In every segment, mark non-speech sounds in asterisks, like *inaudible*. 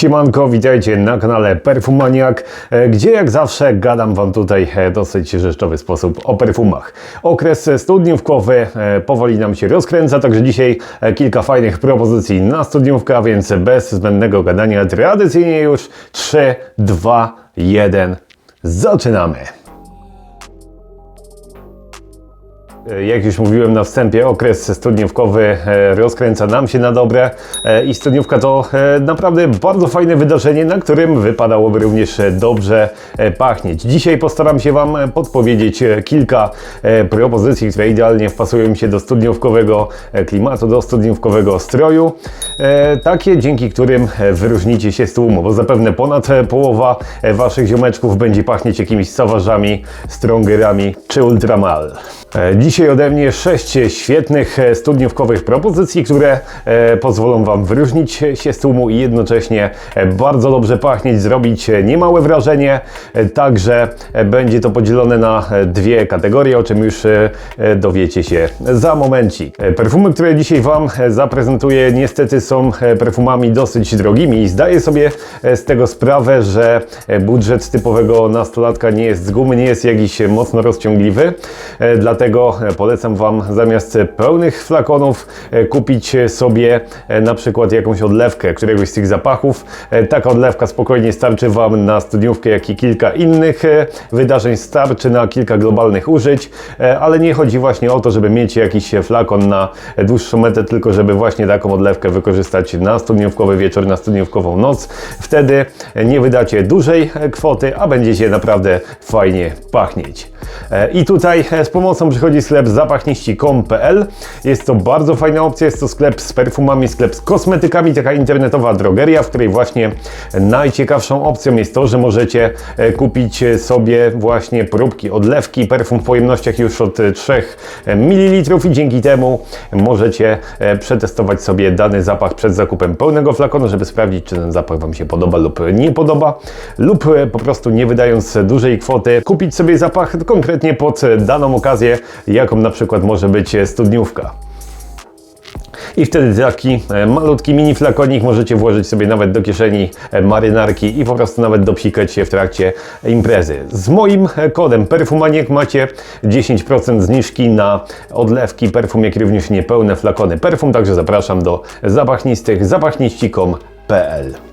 Siemanko, witajcie na kanale Perfumaniak, e, gdzie jak zawsze gadam Wam tutaj e, dosyć rzeczowy sposób o perfumach. Okres studniówkowy e, powoli nam się rozkręca, także dzisiaj kilka fajnych propozycji na studniówkę, więc bez zbędnego gadania tradycyjnie już 3, 2, 1, zaczynamy! Jak już mówiłem na wstępie, okres studniówkowy e, rozkręca nam się na dobre e, i studniówka to e, naprawdę bardzo fajne wydarzenie, na którym wypadałoby również e, dobrze e, pachnieć. Dzisiaj postaram się Wam e, podpowiedzieć e, kilka e, propozycji, które idealnie wpasują się do studniówkowego e, klimatu, do studniówkowego stroju. E, Takie, dzięki którym e, wyróżnicie się z tłumu, bo zapewne ponad e, połowa e, Waszych ziomeczków będzie pachnieć jakimiś saważami, strongerami czy ultramal. E, Dzisiaj ode mnie sześć świetnych e, studniówkowych propozycji, które e, pozwolą Wam wyróżnić się z tłumu i jednocześnie bardzo dobrze pachnieć, zrobić niemałe wrażenie. Także będzie to podzielone na dwie kategorie, o czym już dowiecie się za momencik. Perfumy, które dzisiaj Wam zaprezentuję, niestety są perfumami dosyć drogimi i zdaję sobie z tego sprawę, że budżet typowego nastolatka nie jest z gumy, nie jest jakiś mocno rozciągliwy. E, Dlatego e, polecam Wam zamiast pełnych flakonów e, kupić sobie e, na przykład jakąś odlewkę któregoś z tych zapachów. Taka odlewka spokojnie starczy Wam na studniówkę, jak i kilka innych wydarzeń, starczy na kilka globalnych użyć, ale nie chodzi właśnie o to, żeby mieć jakiś flakon na dłuższą metę, tylko żeby właśnie taką odlewkę wykorzystać na studniówkowy wieczór, na studniówkową noc. Wtedy nie wydacie dużej kwoty, a będziecie naprawdę fajnie pachnieć. I tutaj z pomocą przychodzi sklep zapachniści.com.pl. Jest to bardzo fajna opcja, jest to sklep z perfumami, sklep z kosmetykami, taka internetowa drogeria, w której właśnie najciekawszą opcją jest to, że możecie e, kupić sobie właśnie próbki, odlewki, perfum w pojemnościach już od e, 3 ml i dzięki temu możecie e, przetestować sobie dany zapach przed zakupem pełnego flakonu, żeby sprawdzić, czy ten zapach Wam się podoba lub nie podoba, lub e, po prostu nie wydając dużej kwoty, kupić sobie zapach konkretnie pod daną okazję, jaką na przykład może być studniówka. I wtedy taki e, malutki mini flakonik możecie włożyć sobie nawet do kieszeni e, marynarki i po prostu nawet dopsikać się w trakcie imprezy. Z moim e, kodem Perfumaniek macie 10% zniżki na odlewki perfum, jak również niepełne flakony perfum, także zapraszam do zapachnistych zapachniści.com.pl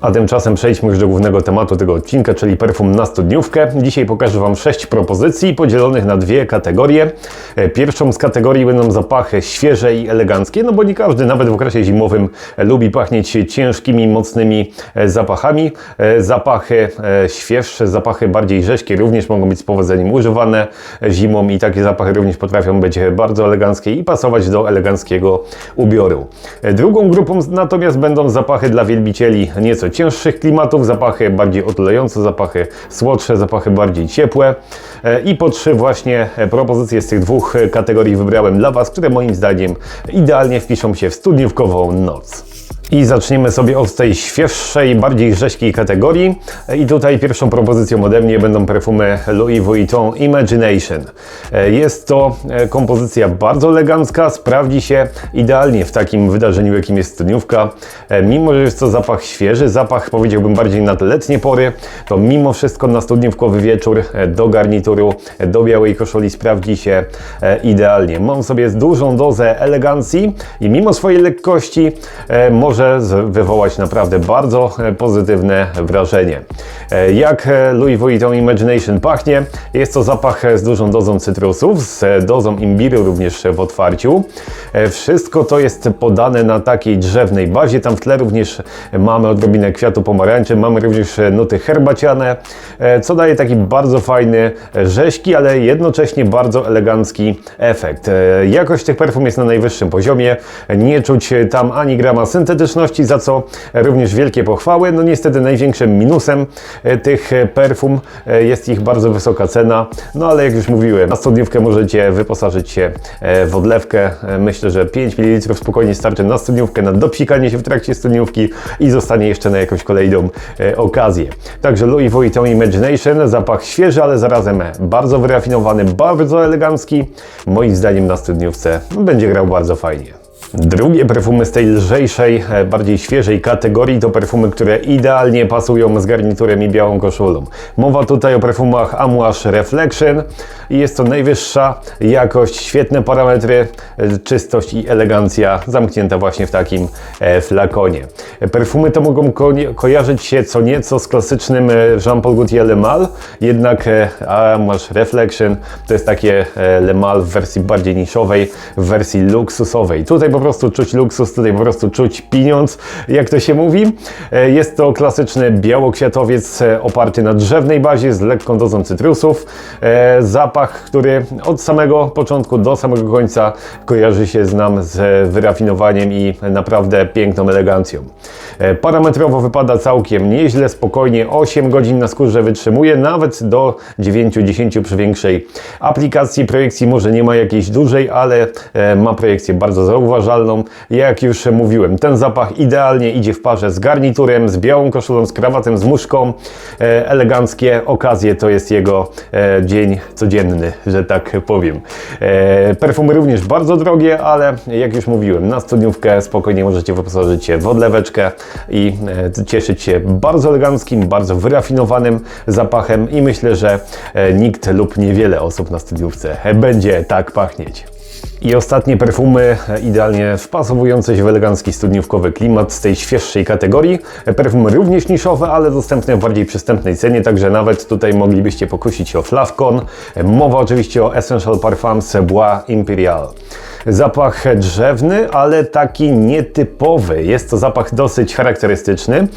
a tymczasem przejdźmy już do głównego tematu tego odcinka, czyli perfum na studniówkę. Dzisiaj pokażę Wam sześć propozycji podzielonych na dwie kategorie. E, Pierwszą z kategorii będą zapachy świeże i eleganckie, no bo nie każdy, nawet w okresie zimowym, e, lubi pachnieć ciężkimi, mocnymi e, zapachami. Zapachy świeższe, zapachy bardziej rzeźkie również mogą być z powodzeniem używane zimą i takie zapachy również potrafią być bardzo eleganckie i pasować do eleganckiego ubioru. Drugą grupą natomiast będą zapachy dla wielbicieli nieco cięższych klimatów, zapachy bardziej otulające, zapachy słodsze, zapachy bardziej ciepłe. E, I po trzy właśnie e, propozycje z tych dwóch e, kategorii wybrałem dla Was, które moim zdaniem idealnie wpiszą się w studniówkową noc. I zaczniemy sobie od tej świeższej, bardziej rzeźkiej kategorii. I tutaj pierwszą propozycją ode mnie będą perfumy Louis Vuitton Imagination. E, Jest to e, kompozycja bardzo elegancka, sprawdzi się idealnie w takim wydarzeniu, jakim jest studniówka. E, Mimo, że jest to zapach świeży, zapach powiedziałbym bardziej na letnie pory, to mimo wszystko na studniówkowy wieczór do garnituru, do białej koszuli sprawdzi się idealnie. Mam sobie dużą dozę elegancji i mimo swojej lekkości e, może wywołać naprawdę bardzo e, pozytywne wrażenie. E, Jak e, Louis Vuitton Imagination pachnie? Jest to zapach z dużą dozą cytrusów, z dozą imbiru również w otwarciu. Wszystko to jest podane na takiej drzewnej bazie. Tam w tle również mamy odrobinę kwiatu pomarańczy, mamy również nuty herbaciane, co daje taki bardzo fajny, rzeźki, ale jednocześnie bardzo elegancki efekt. Jakość tych perfum jest na najwyższym poziomie. Nie czuć tam ani grama za co również wielkie pochwały. No niestety największym minusem e, tych e, perfum e, jest ich bardzo wysoka cena. No ale jak już mówiłem, na studniówkę możecie wyposażyć się w odlewkę. Myślę, że 5 ml spokojnie starczy na studniówkę, na dopsikanie się w trakcie studniówki i zostanie jeszcze na jakąś kolejną okazję. Także Louis Vuitton Imagination, zapach świeży, ale zarazem bardzo wyrafinowany, bardzo elegancki. Moim zdaniem na studniówce będzie grał bardzo fajnie. Drugie perfumy z tej lżejszej, e, bardziej świeżej kategorii to perfumy, które idealnie pasują z garniturem i białą koszulą. Mowa tutaj o perfumach Amouage Reflection i jest to najwyższa jakość, świetne parametry, e, czystość i elegancja zamknięta właśnie w takim e, flakonie. Perfumy te mogą ko kojarzyć się co nieco z klasycznym Jean-Paul Gaultier Le Mal, jednak Amouage Reflection to jest takie Le Mal w wersji bardziej niszowej, w wersji luksusowej. Tutaj po prostu czuć luksus, tutaj po prostu czuć pieniądz, jak to się mówi. E, Jest to klasyczny białokwiatowiec e, oparty na drzewnej bazie z lekką dozą cytrusów. E, Zapach, który od samego początku do samego końca kojarzy się z nam z wyrafinowaniem i naprawdę piękną elegancją. Parametrowo wypada całkiem nieźle, spokojnie 8 godzin na skórze wytrzymuje, nawet do 9-10 przy większej aplikacji. Projekcji może nie ma jakiejś dużej, ale ma projekcję bardzo zauważalną. Jak już mówiłem, ten zapach idealnie idzie w parze z garniturem, z białą koszulą, z krawatem, z muszką. E, Eleganckie okazje to jest jego e, dzień codzienny, że tak powiem. E, Perfumy również bardzo drogie, ale jak już mówiłem, na studniówkę spokojnie możecie wyposażyć się w odleweczkę i cieszyć się bardzo eleganckim, bardzo wyrafinowanym zapachem i myślę, że nikt lub niewiele osób na studiówce będzie tak pachnieć. I ostatnie perfumy idealnie wpasowujące się w elegancki studniówkowy klimat z tej świeższej kategorii. Perfumy również niszowe, ale dostępne w bardziej przystępnej cenie, także nawet tutaj moglibyście pokusić się o Flavcon. Mowa oczywiście o Essential Parfums Bois Imperial. Zapach drzewny, ale taki nietypowy. Jest to zapach dosyć charakterystyczny.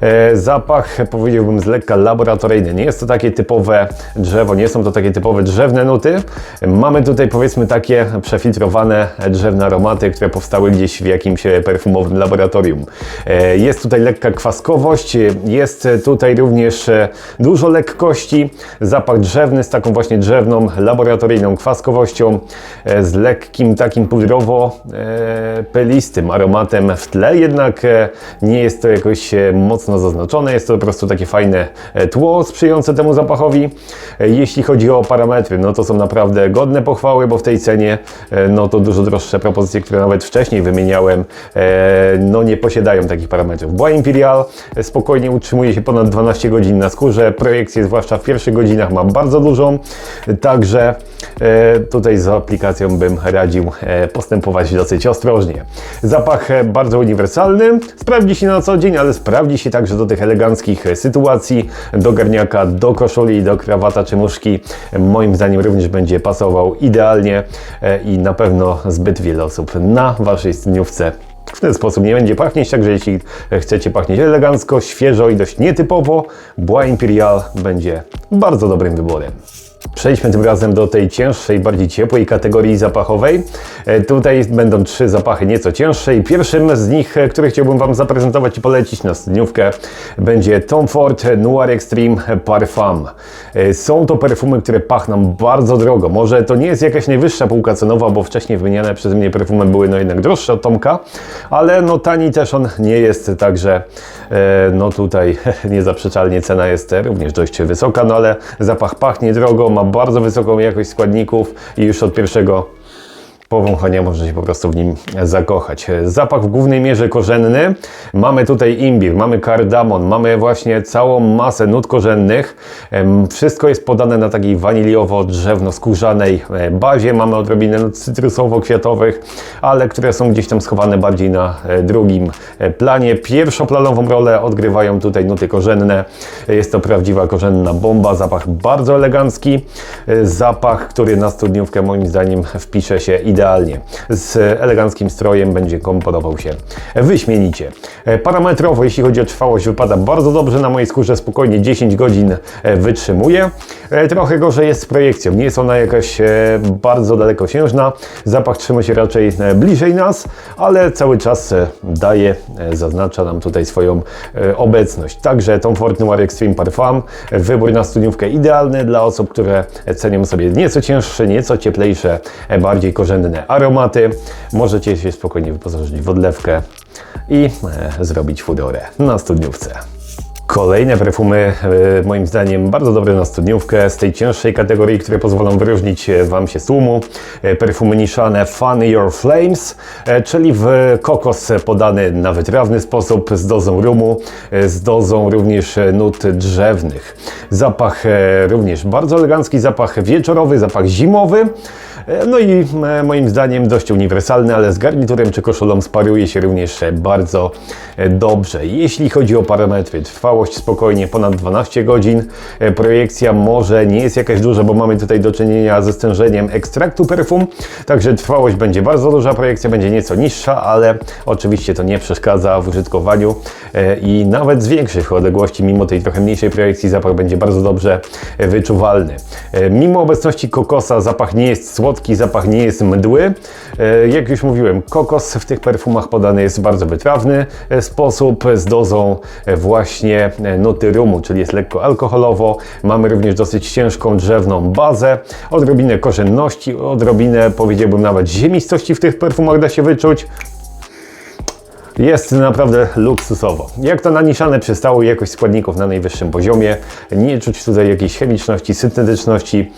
E, Zapach powiedziałbym z lekka laboratoryjny. Nie jest to takie typowe drzewo, nie są to takie typowe drzewne nuty. Mamy tutaj powiedzmy takie przefiltrowane drzewne aromaty, które powstały gdzieś w jakimś perfumowym laboratorium. E, Jest tutaj lekka kwaskowość, jest tutaj również e, dużo lekkości. Zapach drzewny z taką właśnie drzewną, laboratoryjną kwaskowością, e, z lekkim takim pudrowo-pelistym aromatem w tle, jednak e, nie jest to jakoś e, mocno zaznaczone, jest to po prostu takie fajne e, tło sprzyjające temu zapachowi. E, Jeśli chodzi o parametry, no to są naprawdę godne pochwały, bo w tej cenie e, no to dużo droższe propozycje, które nawet wcześniej wymieniałem, e, no nie posiadają takich parametrów. Bois Imperial e, spokojnie utrzymuje się ponad 12 godzin na skórze, projekcję zwłaszcza w pierwszych godzinach ma bardzo dużą, także e, tutaj z aplikacją bym radził e, postępować dosyć ostrożnie. Zapach e, bardzo uniwersalny, sprawdzi się na co dzień, ale sprawdzi się także do tych eleganckich e, sytuacji, do garniaka, do koszuli, do krawata czy muszki. Moim zdaniem również będzie pasował idealnie e, i na pewno zbyt wiele osób na Waszej studniówce w ten sposób nie będzie pachnieć, także jeśli chcecie pachnieć elegancko, świeżo i dość nietypowo, Bois Imperial będzie bardzo dobrym wyborem. Przejdźmy tym razem do tej cięższej, bardziej ciepłej kategorii zapachowej. E, Tutaj będą trzy zapachy nieco cięższe i pierwszym z nich, e, który chciałbym Wam zaprezentować i polecić na studniówkę, będzie Tom Ford Noir Extreme Parfum. E, Są to perfumy, które pachną bardzo drogo. Może to nie jest jakaś najwyższa półka cenowa, bo wcześniej wymieniane przeze mnie perfumy były no jednak droższe od Tomka, ale no tani też on nie jest, także no tutaj *laughs* niezaprzeczalnie cena jest również dość wysoka, no ale zapach pachnie drogo, ma bardzo wysoką jakość składników i już od pierwszego powąchania można się po prostu w nim zakochać. Zapach w głównej mierze korzenny. Mamy tutaj imbir, mamy kardamon, mamy właśnie całą masę nut korzennych. Wszystko jest podane na takiej waniliowo-drzewno-skórzanej e, bazie. Mamy odrobinę nut cytrusowo-kwiatowych, ale które są gdzieś tam schowane bardziej na e, drugim e, planie. Pierwszoplanową rolę odgrywają tutaj nuty korzenne. Jest to prawdziwa korzenna bomba. Zapach bardzo elegancki. Zapach, który na studniówkę moim zdaniem wpisze się idealnie. Z eleganckim strojem będzie komponował się wyśmienicie. E, Parametrowo, jeśli chodzi o trwałość, wypada bardzo dobrze. Na mojej skórze spokojnie 10 godzin e, wytrzymuje. Trochę gorzej jest z projekcją. Nie jest ona jakaś e, bardzo dalekosiężna. Zapach trzyma się raczej bliżej nas, ale cały czas daje, zaznacza nam tutaj swoją obecność. Także Tom Ford Noir Extreme Parfum. Wybór na studniówkę idealny dla osób, które cenią sobie nieco cięższe, nieco cieplejsze, bardziej korzenne aromaty. Możecie się spokojnie wyposażyć w odlewkę i e, zrobić fudorę na studniówce. Kolejne perfumy, e, moim zdaniem, bardzo dobre na studniówkę z tej cięższej kategorii, które pozwolą wyróżnić e, Wam się z tłumu. E, Perfumy niszane Funny Your Flames, czyli w kokos podany na wytrawny sposób z dozą rumu, z dozą również nut drzewnych. Zapach również bardzo elegancki, zapach wieczorowy, zapach zimowy. E, No i e, moim zdaniem dość uniwersalny, ale z garniturem czy koszulą sparuje się również e, bardzo dobrze. Jeśli chodzi o parametry, trwałość spokojnie ponad 12 godzin, projekcja może nie jest jakaś duża, bo mamy tutaj do czynienia ze stężeniem ekstraktu perfum, także trwałość będzie bardzo duża, projekcja będzie nieco niższa, ale oczywiście to nie przeszkadza w użytkowaniu i nawet z większych odległości, mimo tej trochę mniejszej projekcji, zapach będzie bardzo dobrze wyczuwalny. Mimo obecności kokosa zapach nie jest słodki, zapach nie jest mdły. E, Jak już mówiłem, kokos w tych perfumach podany jest w bardzo wytrawny e, sposób, z dozą e, właśnie nuty rumu, czyli jest lekko alkoholowo. Mamy również dosyć ciężką drzewną bazę, odrobinę korzenności, odrobinę powiedziałbym nawet ziemistości w tych perfumach da się wyczuć. Jest naprawdę luksusowo. Jak to na niszane przystało, jakość składników na najwyższym poziomie. Nie czuć tutaj jakiejś chemiczności, syntetyczności.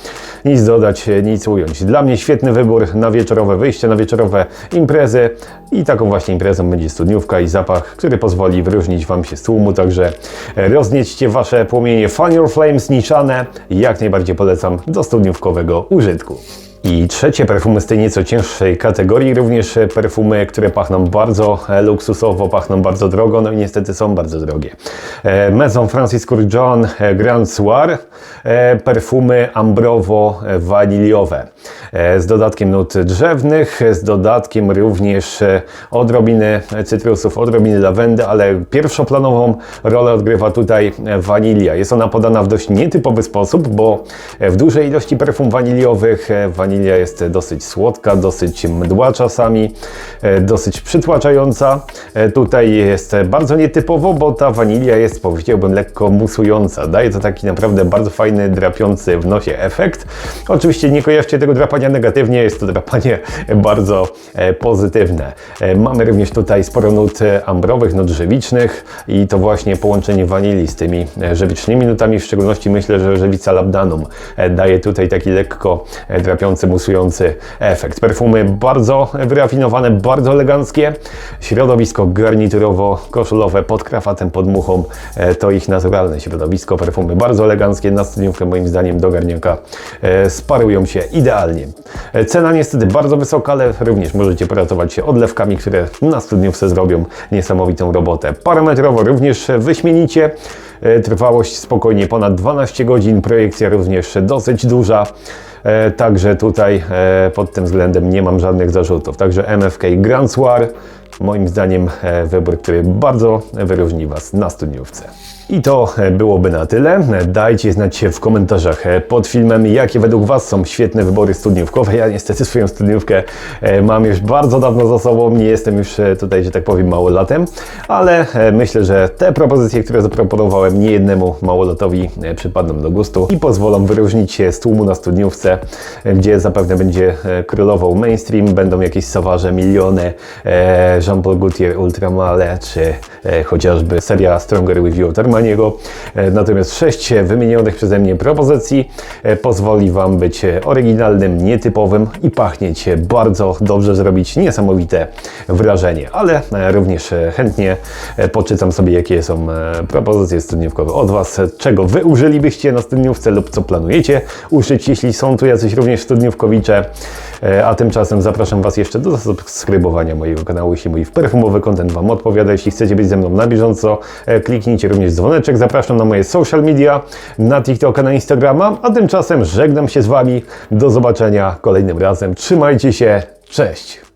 Nic dodać, nic ująć. Dla mnie świetny wybór na wieczorowe wyjście, na wieczorowe imprezy. I taką właśnie imprezą będzie studniówka i zapach, który pozwoli wyróżnić Wam się z tłumu. Także rozniećcie Wasze płomienie Fun Your Flames niszane. Jak najbardziej polecam do studniówkowego użytku. I trzecie perfumy z tej nieco cięższej kategorii, również perfumy, które pachną bardzo e, luksusowo, pachną bardzo drogo, no i niestety są bardzo drogie. E, Maison Francis Kurkdjian e, Grand Soir, perfumy ambrowo-waniliowe z dodatkiem nut drzewnych, z dodatkiem również odrobiny cytrusów, odrobiny lawendy, ale pierwszoplanową rolę odgrywa tutaj wanilia. Jest ona podana w dość nietypowy sposób, bo w dużej ilości perfum waniliowych e, wanilia jest dosyć słodka, dosyć mdła czasami, e, dosyć przytłaczająca. E, Tutaj jest bardzo nietypowo, bo ta wanilia jest, powiedziałbym, lekko musująca. Daje to taki naprawdę bardzo fajny, drapiący w nosie efekt. Oczywiście nie kojarzcie tego drapania negatywnie, jest to drapanie *laughs* bardzo e, pozytywne. Mamy również tutaj sporo nut ambrowych, nut żywicznych i to właśnie połączenie wanilii z tymi żywicznymi nutami, w szczególności myślę, że żywica labdanum daje tutaj taki lekko e, drapiący, musujący efekt. Perfumy bardzo wyrafinowane, bardzo eleganckie. Środowisko garniturowo-koszulowe pod krawatem, pod muchą e, to ich naturalne środowisko. Perfumy bardzo eleganckie, na studniówkę moim zdaniem do garniaka e, sparują się idealnie. E, Cena niestety bardzo wysoka, ale również możecie poratować się odlewkami, które na studniówce zrobią niesamowitą robotę. Parametrowo również wyśmienicie. Trwałość spokojnie ponad 12 godzin, projekcja również dosyć duża. E, Także tutaj e, pod tym względem nie mam żadnych zarzutów. Także MFK Grand Soir, moim zdaniem e, wybór, który bardzo wyróżni Was na studniówce. I to e, byłoby na tyle. Dajcie znać w komentarzach e, pod filmem, jakie według Was są świetne wybory studniówkowe. Ja niestety swoją studniówkę e, mam już bardzo dawno za sobą, nie jestem już e, tutaj, że tak powiem, małolatem, ale e, myślę, że te propozycje, które zaproponowałem niejednemu małolatowi e, przypadną do gustu i pozwolą wyróżnić się z tłumu na studniówce, e, gdzie zapewne będzie e, królował mainstream, będą jakieś sawarze, miliony, e, Jean-Paul Gaultier, Ultramale, czy e, chociażby seria Stronger With You. E, Natomiast sześć wymienionych przeze mnie propozycji e, pozwoli Wam być e, oryginalnym, nietypowym i pachnieć bardzo dobrze, zrobić niesamowite wrażenie. Ale również chętnie poczytam sobie, jakie są propozycje studniówkowe od Was, czego Wy użylibyście na studniówce lub co planujecie uszyć, jeśli są tu jacyś również studniówkowicze. E, A tymczasem zapraszam Was jeszcze do zasubskrybowania mojego kanału, jeśli mój perfumowy content Wam odpowiada. Jeśli chcecie być ze mną na bieżąco, e, kliknijcie również dzwoneczek. Zapraszam na moje social media, na TikToka, na Instagrama. A tymczasem żegnam się z Wami. Do zobaczenia kolejnym razem. Trzymajcie się. Cześć!